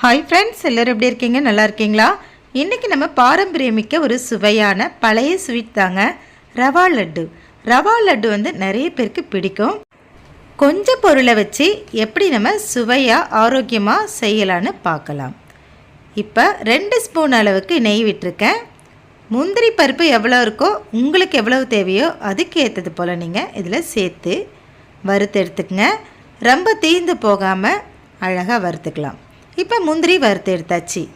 Hi friends எல்லோரும் எப்படி இருக்கீங்க? நல்லா இருக்கீங்களா? இன்றைக்கி நம்ம பாரம்பரியமிக்க ஒரு சுவையான பழைய ஸ்வீட் தாங்க ரவா லட்டு. ரவா லட்டு வந்து நிறைய பேருக்கு பிடிக்கும். கொஞ்சம் பொருளை வச்சு எப்படி நம்ம சுவையாக ஆரோக்கியமாக செய்யலான்னு பார்க்கலாம். இப்போ ரெண்டு ஸ்பூன் அளவுக்கு நெய் விட்டுருக்கேன். முந்திரி பருப்பு எவ்வளோ இருக்கோ உங்களுக்கு எவ்வளவு தேவையோ அதுக்கு ஏற்றது போல் நீங்கள் இதில் சேர்த்து வறுத்து எடுத்துக்கங்க. ரொம்ப தீந்து போகாமல் அழகாக வறுத்துக்கலாம். இப்போ முந்திரி வறுத்து எடுத்தாச்சு.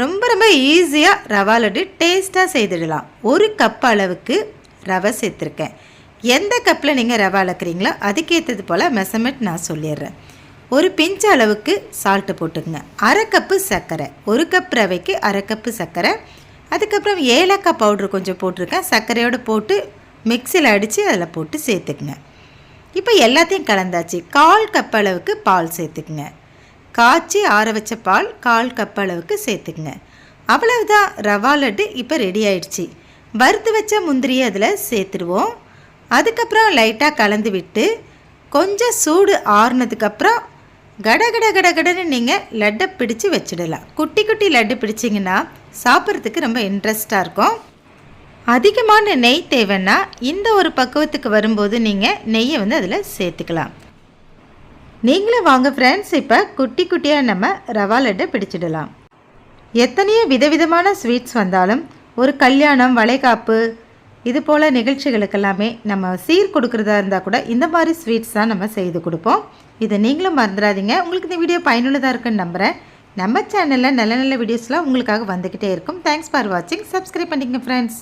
ரொம்ப ரொம்ப ஈஸியாக ரவா லட்டு டேஸ்ட்டாக செய்துடலாம். ஒரு கப் அளவுக்கு ரவை சேர்த்துருக்கேன். எந்த கப்பில் நீங்கள் ரவை அளக்குறீங்களோ அதுக்கேற்றது போல் மெசமெண்ட் நான் சொல்லிடுறேன். ஒரு பிஞ்ச் அளவுக்கு சால்ட்டு போட்டுக்கங்க. அரை கப்பு சர்க்கரை. ஒரு கப் ரவைக்கு அரை கப்பு சர்க்கரை. அதுக்கப்புறம் ஏலக்காய் பவுட்ரு கொஞ்சம் போட்டிருக்கேன். சர்க்கரையோடு போட்டு மிக்சியில் அடித்து அதில் போட்டு சேர்த்துக்குங்க. இப்போ எல்லாத்தையும் கலந்தாச்சு. கால் கப் அளவுக்கு பால் சேர்த்துக்குங்க. காய்ச்சி ஆற வச்ச பால் கால் கப் அளவுக்கு சேர்த்துக்குங்க. அவ்வளவுதான் ரவா லட்டு இப்போ ரெடி ஆயிடுச்சு. வறுத்து வச்ச முந்திரியை அதில் சேர்த்துடுவோம் அதுக்கப்புறம் லைட்டாக கலந்து விட்டு கொஞ்சம் சூடு ஆறுனதுக்கப்புறம் கட கட கட கடன்னு நீங்கள் லட்டை பிடிச்சு வச்சிடலாம். குட்டி குட்டி லட்டு பிடிச்சிங்கன்னா சாப்பிட்றதுக்கு ரொம்ப இன்ட்ரெஸ்டாக இருக்கும். அதிகமான நெய் தேவைன்னா இந்த ஒரு பக்குவத்துக்கு வரும்போது நீங்கள் நெய்யை வந்து அதில் சேர்த்துக்கலாம். நீங்களும் வாங்க ஃப்ரெண்ட்ஸ் இப்போ குட்டி குட்டியாக நம்ம ரவா லட்டை பிடிச்சிடலாம். எத்தனையோ விதவிதமான ஸ்வீட்ஸ் வந்தாலும் ஒரு கல்யாணம் வளைகாப்பு இது போல் நிகழ்ச்சிகளுக்கெல்லாமே நம்ம சீர் கொடுக்குறதா இருந்தால் கூட இந்த மாதிரி ஸ்வீட்ஸ் தான் நம்ம செய்து கொடுப்போம். இதை நீங்களும் மறந்துடாதீங்க. உங்களுக்கு இந்த வீடியோ பயனுள்ளதாக இருக்குன்னு நம்புகிறேன் நம்ம சேனலில் நல்ல நல்ல வீடியோஸ்லாம் உங்களுக்காக வந்துக்கிட்டே இருக்கும். தேங்க்ஸ் ஃபார் வாட்சிங் சப்ஸ்கிரைப் பண்ணிக்கங்க ஃப்ரெண்ட்ஸ்